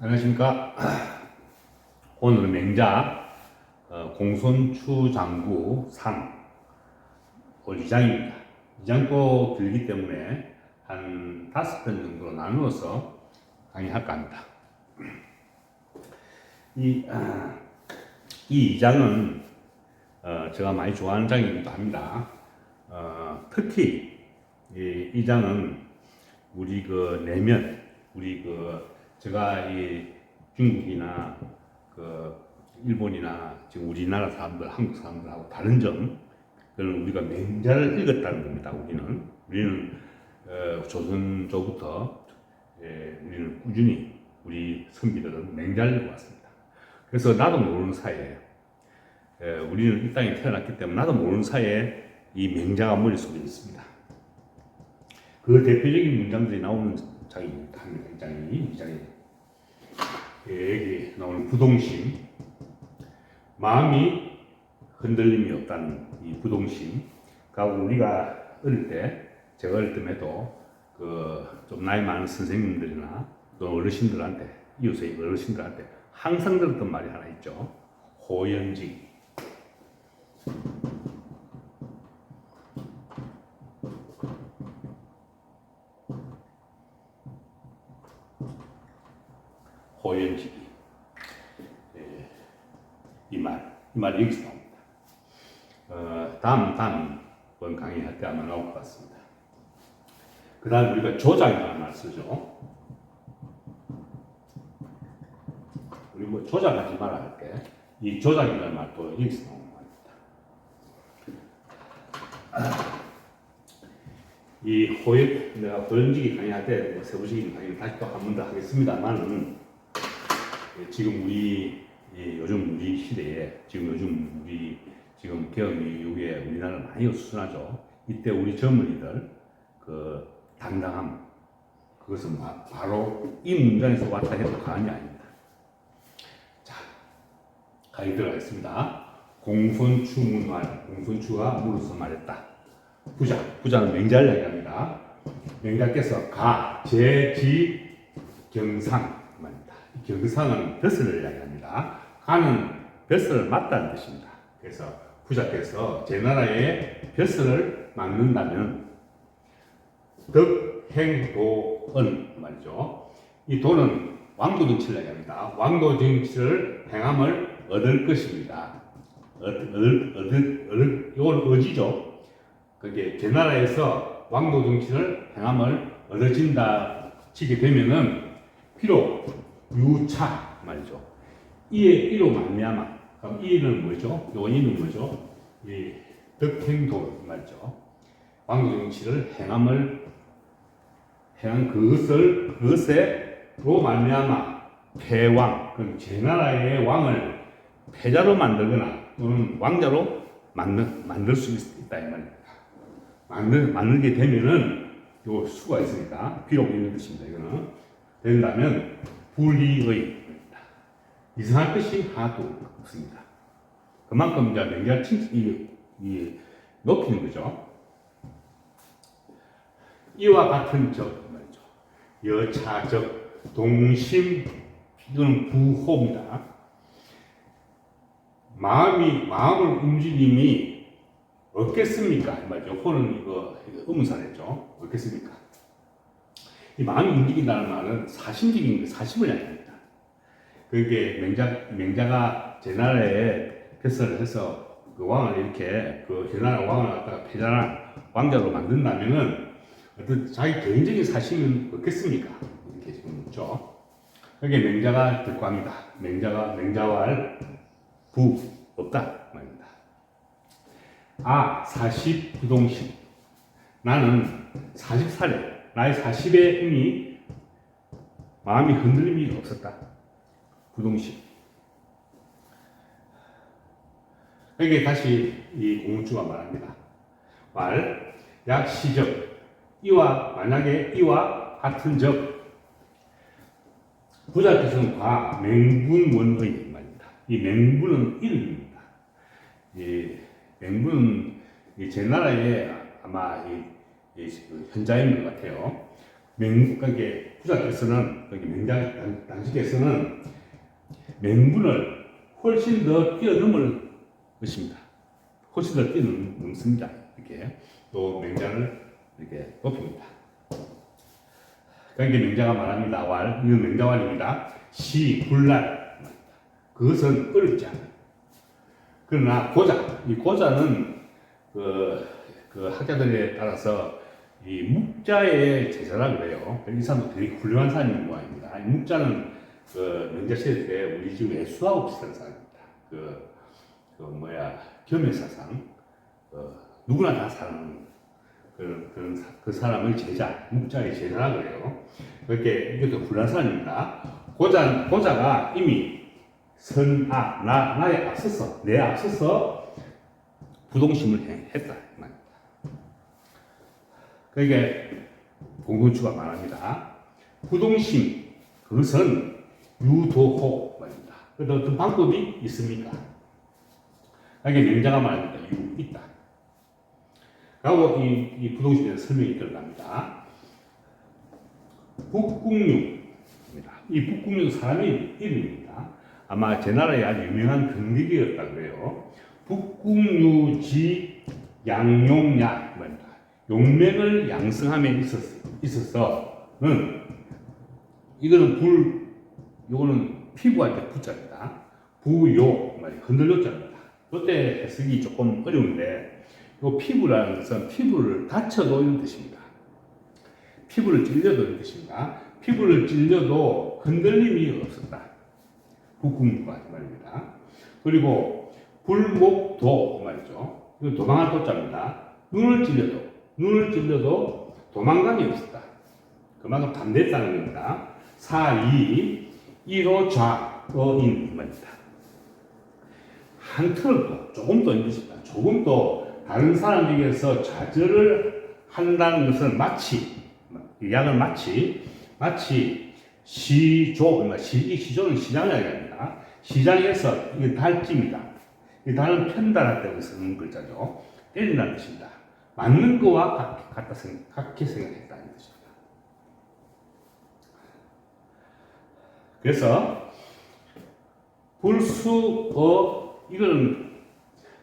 안녕하십니까. 오늘은 맹자 어, 공손추 장구 3 오늘 2장입니다. 2장 또 길기 때문에 한 다섯 편 정도로 나누어서 강의할까 합니다. 이, 아, 이 2장은 어, 제가 많이 좋아하는 장이기도 합니다. 어, 특히 이, 이 장은 우리 그 내면, 우리 그 제가 이 중국이나 그 일본이나 지금 우리나라 사람들, 한국 사람들하고 다른 점, 그는 우리가 맹자를 읽었다는 겁니다. 우리는 우리는 어, 조선조부터 예, 우리는 꾸준히 우리 선비들은 맹자를 읽어 왔습니다. 그래서 나도 모르는 사이에 예, 우리는 이 땅에 태어났기 때문에 나도 모르는 사이에 이 맹자가 머릿속에 있습니다. 그 대표적인 문장들이 나오는 장입니다. 한 장이 이 장이 예, 여기 나오는 부동심. 마음이 흔들림이 없다는 이 부동심. 그리고 우리가 어릴 때 제가 어릴 때에도 그 좀 나이 많은 선생님들이나 또 어르신들한테 이웃의 어르신들한테 항상 들었던 말이 하나 있죠. 호연직 호연직이 예, 이 말이 여기서 나옵니다. 어, 다음 다음 번 강의할 때 아마 나올 것 같습니다. 그 다음 우리가 조작이라는 말 쓰죠. 우리 뭐 조작하지 말아 할게. 이 조작이라는 말도 여기서 말입니다. 이 호연, 내가 호연직이 강의할 때 뭐 세부적인 강의를 다시 또 한 번 더 하겠습니다만은 예, 지금 우리 예, 요즘 우리 시대에 지금 요즘 우리 지금 개혁 이후에 우리나라 많이 수순하죠. 이때 우리 젊은이들 그 당당함 그것은 바- 바로 이 문장에서 왔다 해도 과언이 아닙니다. 자, 강의 들어가겠습니다. 공손추문말 공손추가 물어서 말했다. 부자 부자는 맹자를 이야기합니다. 맹자께서 가, 제, 지, 경상 말입니다. 이 경상은 벼슬을 이야기합니다. 가는 벼슬을 맞다는 뜻입니다. 그래서 부자께서 제 나라에 벼슬을 막는다면 덕행도은 말이죠. 이 도는 왕도 정치를 이야기합니다. 왕도 정치를 행함을 얻을 것입니다. 얻을, 얻을, 얻을, 이건 의지죠. 그게 제 나라에서 왕도 정치를 행함을 얻어진다 치게 되면은 비록 유차 말이죠. 이의 이로 말미암아 그럼 이는 뭐죠? 요 이는 뭐죠? 이 덕행도 말이죠. 왕도 정치를 행함을 행한 그것을 그것에로 말미암아 패왕 그럼 제 나라의 왕을 패자로 만들거나 또는 왕자로 만들 만들 수 있다 이 말입니다. 만들 만들게 되면은 요 수가 있으니까 비록 이런 뜻입니다. 이거는 된다면 불리의입니다. 이상할 것이 하나도 없습니다. 그만큼 이제 맹자를 칭, 이, 이 높이는 거죠. 이와 같은 적 말이죠. 여차적 동심 이거는 부호입니다. 마음이 마음을 움직임이 없겠습니까? 말이죠. 호는 이거, 의문사랬죠. 없겠습니까? 이 마음이 움직인다는 말은 사심적인 거, 사심을 이야기합니다. 그게 맹자 맹자가 제 나라에 패설을 해서 그 왕을 이렇게 그제 나라 왕을 갖다가 패자나 왕자로 만든다면은 어떤 자기 개인적인 사심은 없겠습니까? 이렇게 지금 묻죠. 그게 맹자가 합니다. 맹자가 맹자와 부 없다 말입니다. 아 40 부동심 나는 40살에 나의 40에 이미 마음이 흔들림이 없었다. 부동심. 여기 다시 이 공주가 말합니다. 말, 약 시적, 이와 만약에 이와 같은 적 부자께서는 과 맹분 원의 말입니다. 이 맹분은 이름입니다. 이 맹분은 이제 나라에 아마 이, 이 현자인 것 같아요. 맹, 그게 부자께서는, 그게 맹자, 당- 당시께서는 맹분을 훨씬 더 뛰어넘을 것입니다. 훨씬 더 뛰어넘습니다. 이렇게 또 맹자를 이렇게 높입니다. 그러니까 맹자가 말합니다. 왈, 이건 맹자왈입니다. 시, 불날. 그것은 어렵지 않아요. 그러나 고자, 이 고자는 그, 그 학자들에 따라서 이 묵자의 제자라 그래요. 이 사람도 되게 훌륭한 사람인 모양입니다. 이 묵자는 그 명자 시대 때 우리 지금 애수하고 비슷한 사람입니다. 그, 그 뭐야 겸해사상, 어, 누구나 다 사는 그, 그, 그 사람의 제자, 묵자의 제자라 그래요. 그렇게 이것도 훌륭한 사람입니다. 고자, 고자가 이미 선, 아, 나, 나에 앞서서, 내 앞서서 부동심을 해- 했다. 이 말입니다. 그러니까 공동주가 말합니다. 부동심, 그것은 유도호 말입니다. 그런데 어떤 방법이 있습니까? 그러니까 명자가 말합니다. 유, 있다. 그리고 이, 이 대해서 설명이 들어갑니다. 북국류입니다. 이 북국류는 사람의 이름입니다. 아마 제 나라에 아주 유명한 금객이었다 그래요. 북국류지 양용약 말입니다. 용맥을 양성함에 있었, 있어서는 이거는 불, 요거는 피부할 때 부자입니다. 부요 흔들렸자입니다. 이때 해석이 조금 어려운데 요 피부라는 것은 피부를 다쳐도 이런 뜻입니다. 피부를 찔려도 이런 뜻입니다. 피부를 찔려도 흔들림이 없었다. 북궁과 말입니다. 그리고 불목도 말이죠. 이거 도망할 도자입니다. 눈을 찔려도 눈을 찔려도 도망감이 없었다. 그만큼 담대했다는 겁니다. 사이 이로 좌어인 말입니다. 한 틀을 더 조금 더 있습니다. 조금 더 다른 사람에게서 좌절을 한다는 것은 마치 이 약을 마치 마치 시조 시, 이 시조는 시장을 이야기합니다. 시장에서 이게 달찜이다. 이 달은 편달할 때 쓰는 글자죠. 때린다는 뜻입니다. 맞는 거와 같, 같다 생각, 같게 생각했다는 뜻입니다. 그래서 불수어 이거는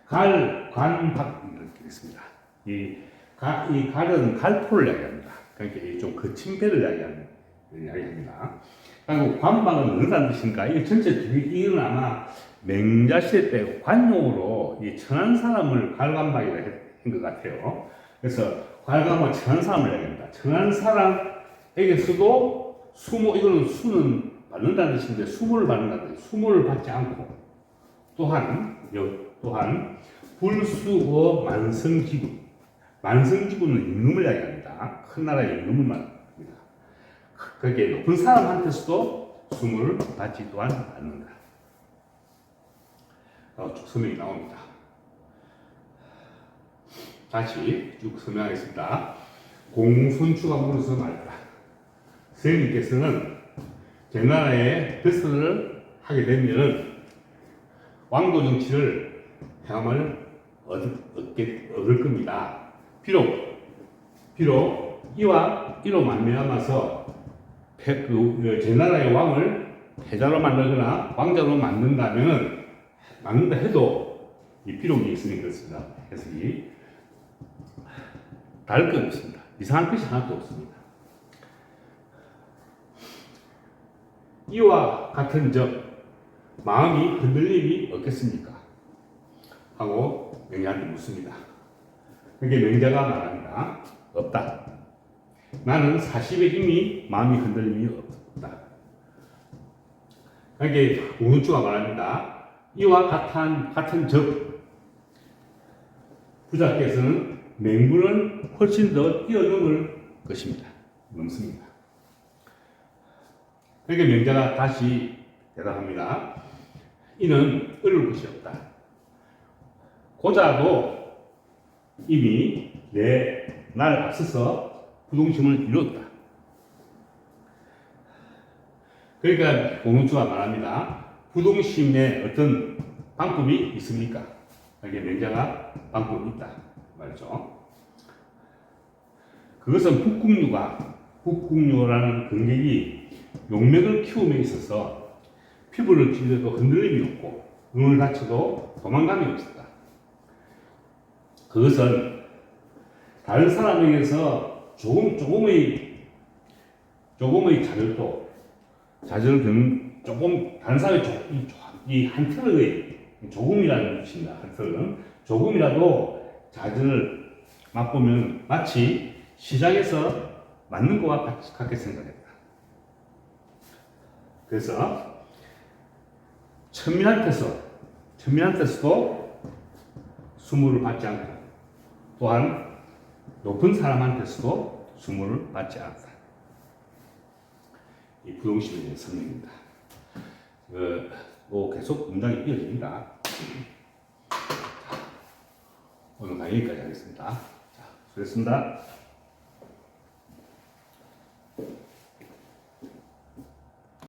갈, 관 박 이렇게 있습니다. 이, 가, 이 갈은 갈포를 이야기합니다. 그러니까 이좀 거친 배를 이야기하는 이야기합니다. 그리고 관방은 어느다는 뜻인가? 이 전체 이건 아마 맹자 시대 때 관용으로 이 천한 사람을 갈관박이라 한것 같아요. 그래서 갈관은 천한 사람을 이야기합니다. 천한 사람에게서도 수모 이거는 수는 받는다는 뜻인데 수모를 받는다는 뜻. 수모를 받지 않고 또한 여- 또한 불수어 만성지구 만성지구는 임금을 이야기합니다. 큰 나라의 임금을 말합니다. 그게 높은 사람한테서도 수모를 받지 또한 않는다. 어, 쭉 설명이 나옵니다. 다시 쭉 설명하겠습니다. 공손추가 물어서 말이다. 선생님께서는 제 나라에 베스를 하게 되면은 왕도 정치를 행함을 얻, 얻게, 얻을 겁니다. 비록, 비록 이와 이로 만면하면서 그, 제 나라의 왕을 패자로 만들거나 왕자로 만든다면은 만든다 해도 이 비록이 있으니 그렇습니다. 해석이 다를 것 없습니다. 이상한 것이 하나도 없습니다. 이와 같은 적 마음이 흔들림이 없겠습니까? 하고 명자한테 묻습니다. 그게 명자가 말합니다. 없다. 나는 40에 이미 마음이 흔들림이 없다. 그게 우은주가 말합니다. 이와 같은, 같은 적 부자께서는 맹분을 훨씬 더 뛰어넘을 것입니다. 넘습니다. 그러니까 명자가 다시 대답합니다. 이는 어려울 것이 없다. 고자도 이미 내날 앞서서 부동심을 이뤘다. 그러니까 공주가 말합니다. 부동심에 어떤 방법이 있습니까? 이게 명자가 방법이 있다 말이죠. 그것은 북국류가 국궁요라는 근격이 용맥을 키움에 있어서 피부를 찔려도 흔들림이 없고 눈을 다쳐도 도망감이 없었다. 그것은 다른 사람에게서 조금 조금의 조금의 좌절도 좌절 등 조금 다른 사람의 이한 털의 조금이라는 뜻입니다. 한 털은 조금이라도 좌절을 맛보면 마치 시장에서 맞는 것과 같- 같게 생각했다. 그래서 천민한테서 천민한테서도 수모를 받지 않고 또한 높은 사람한테서도 수모를 받지 않았다. 이 부동심에 대한 설명입니다. 그, 뭐 계속 문장이 이어집니다. 자, 오늘 강의 여기까지 하겠습니다. 자, 수고했습니다.